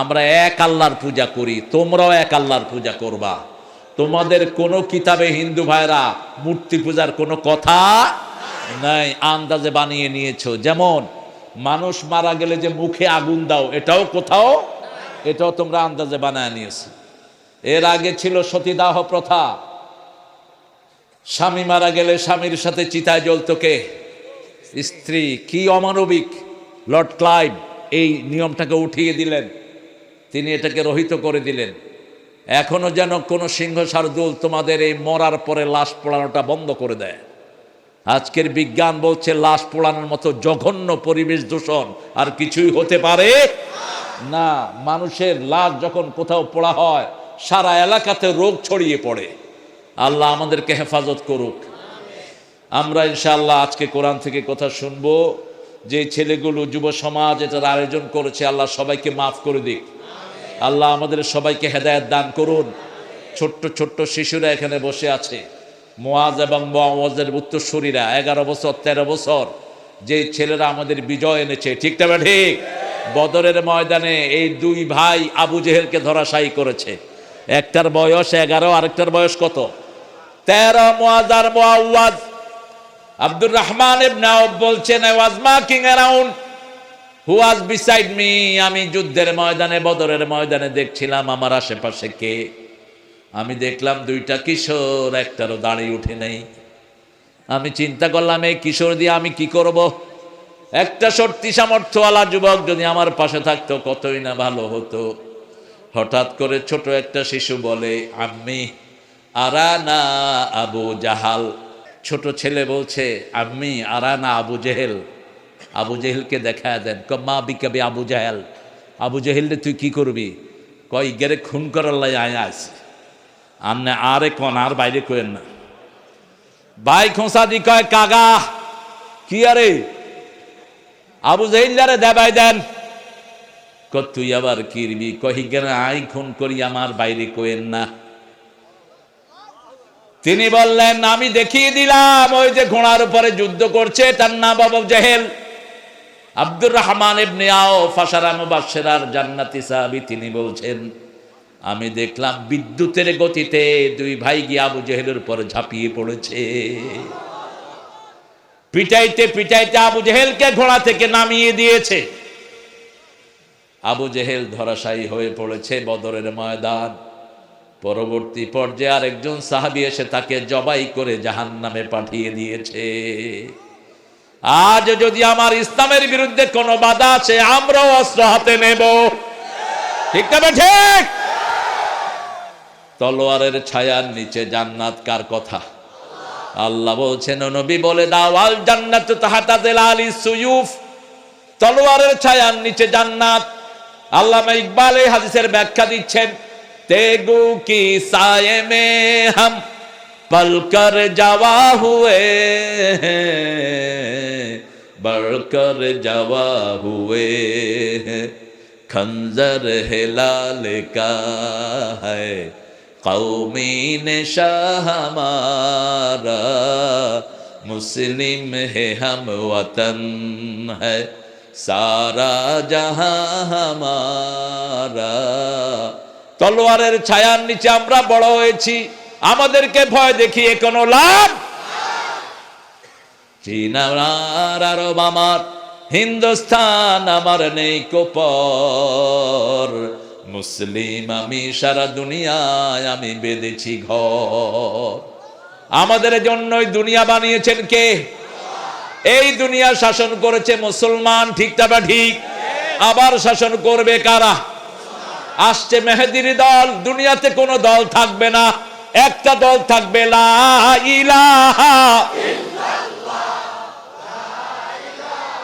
আমরা এক আল্লাহর পূজা করি, তোমরাও এক আল্লাহর পূজা করবা। তোমাদের কোনো কিতাবে হিন্দু ভাইরা মূর্তি পূজার কোনো কথা নাই, আন্দাজে বানিয়ে নিয়েছো। যেমন, মানুষ মারা গেলে যে মুখে আগুন দাও, এটাও কোথাও? এটাও তোমরা আন্দাজে বানায় নিয়েছো। এর আগে ছিল সতীদাহ প্রথা। স্বামী মারা গেলে স্বামীর সাথে চিতায় জ্বলতো কে? স্ত্রী। কি অমানবিক? লর্ড ক্লাইভ এই নিয়মটাকে উঠিয়ে দিলেন। এটাকে রহিত করে দিলেন। এখনও যেন কোনো সিংহ শার্দুল তোমাদের এই মরার পরে লাশ পোড়ানোটা বন্ধ করে দেয়। আজকের বিজ্ঞান বলছে লাশ পোড়ানোর মতো জঘন্য পরিবেশ দূষণ আর কিছুই হতে পারে না। মানুষের লাশ যখন কোথাও পোড়া হয়, সারা এলাকাতে রোগ ছড়িয়ে পড়ে। আল্লাহ আমাদেরকে হেফাজত করুক। আমরা ইনশাআল্লাহ আজকে কোরআন থেকে কথা শুনব। যে ছেলেগুলো যুব সমাজ এটার আয়োজন করেছে, আল্লাহ সবাইকে মাফ করে দিক। আল্লাহ আমাদের সবাইকে হেদায়ত দান করুন। ছোট্ট ছোট্ট শিশুরা এখানে বসে আছে। মোয়াজ এবং মোয়াজের উত্তরসূরিরা, এগারো বছর, তেরো বছর, যে ছেলেরা আমাদের বিজয় এনেছে, ঠিক তবে ঠিক। বদরের ময়দানে এই দুই ভাই আবু জেহেলকে ধরাশায়ী করেছে। একটার বয়স এগারো, আরেকটার বয়স কত? তেরো মোয়াজার মোয়াজ আব্দুর রহমান বলছেন was marking around who was beside me আমি যুদ্ধের ময়দানে, বদরের ময়দানে দেখছিলাম আমার আশেপাশে কে? আমি দেখলাম দুইটা কিশোর, একটারও দাঁড়িয়ে উঠে নেই। আমি চিন্তা করলাম, এই কিশোর দিয়ে আমি কি করব? একটা শক্তি সামর্থ্যওয়ালা যুবক যদি আমার পাশে থাকতো, কতই না ভালো হতো। হঠাৎ করে ছোট একটা শিশু বলে, আম্মি আরানা আবু জাহাল? ছোট ছেলে বলছে, আম্মি আরানা আবু জেহেল? আবু জেহেলকে দেখা দেন। কম্মা বিকাবি আবু জাহেল। আবু জেহেলরে তুই কি করবি? কয়, গেরে খুন করার লাই আয় আছে আর না আরে কন, আর বাইরে কয়েন না। ভাই খোঁসা দি কয়, কাগা, কি আরে? আবু জেহিল্লারে দেবাই দেন। ক তুই আবার কিরবি? কহি গেলে আই খুন করি, আমার বাইরে কোয়েন না। তিনি বললেন, আমি দেখিয়ে দিলাম, ওই যে ঘোড়ার উপরে যুদ্ধ করছে, তার নাম বাবু জেহেল। আব্দুর রহমান ইবনে আও ফাসারা মুবাশশিরার জান্নাতি সাহাবী, তিনি বলছেন, আমি দেখলাম বিদ্যুতের গতিতে দুই ভাই গিয়ে আবু জেহেলের উপর ঝাঁপিয়ে পড়েছে। পিটাইতে পিটাইতে আবু জেহেলকে ঘোড়া থেকে নামিয়ে দিয়েছে। আবু জেহেল ধরাশায়ী হয়ে পড়েছে বদরের ময়দান। পরবর্তী পর্যায়ে আরেকজন সাহাবি এসে তাকে জবাই করে জাহান নামে পাঠিয়ে দিয়েছে। আজ যদি আমার ইসলামের বিরুদ্ধে কোনো বাধা আছে, আমরাও অস্ত্র হাতে নেব। ঠিক তবে ঠিক? তলোয়ারের ছায়ার নিচে জান্নাত কার কথা? আল্লাহ বলছেন নবী বলে দাও, আল জান্নাত তাহাতা আলী সুয়ুফ। তলোয়ারের ছায়ার নিচে জান্নাত। আল্লামা ইকবাল এই হাদিসের ব্যাখ্যা দিচ্ছেন, তেগু কি সায়ে মে হাম পলকর যাওয়া হুয়ে बढ़कर जवा हुए हैं खंजर हिलाल का है कौमी नशा हमारा मुस्लिम है हम वतन है সারা জাহা হামারা তলোয়ারের ছায়ার নিচে আমরা বড় হয়েছি আমাদেরকে ভয় দেখিয়ে কোনো লাভ চীনার আরব আমার, হিন্দুস্তান আমার নেই কোপর। মুসলিম আমি সারা দুনিয়ায় আমি বেঁধেছি ঘর। আমাদের জন্যই দুনিয়া বানিয়েছেন কে? এই দুনিয়া শাসন করেছে মুসলমান, ঠিক তবে ঠিক? আবার শাসন করবে কারা? আসছে মেহেদির দল, দুনিয়াতে কোনো দল থাকবে না। একটা দল থাকবে লা ইলাহা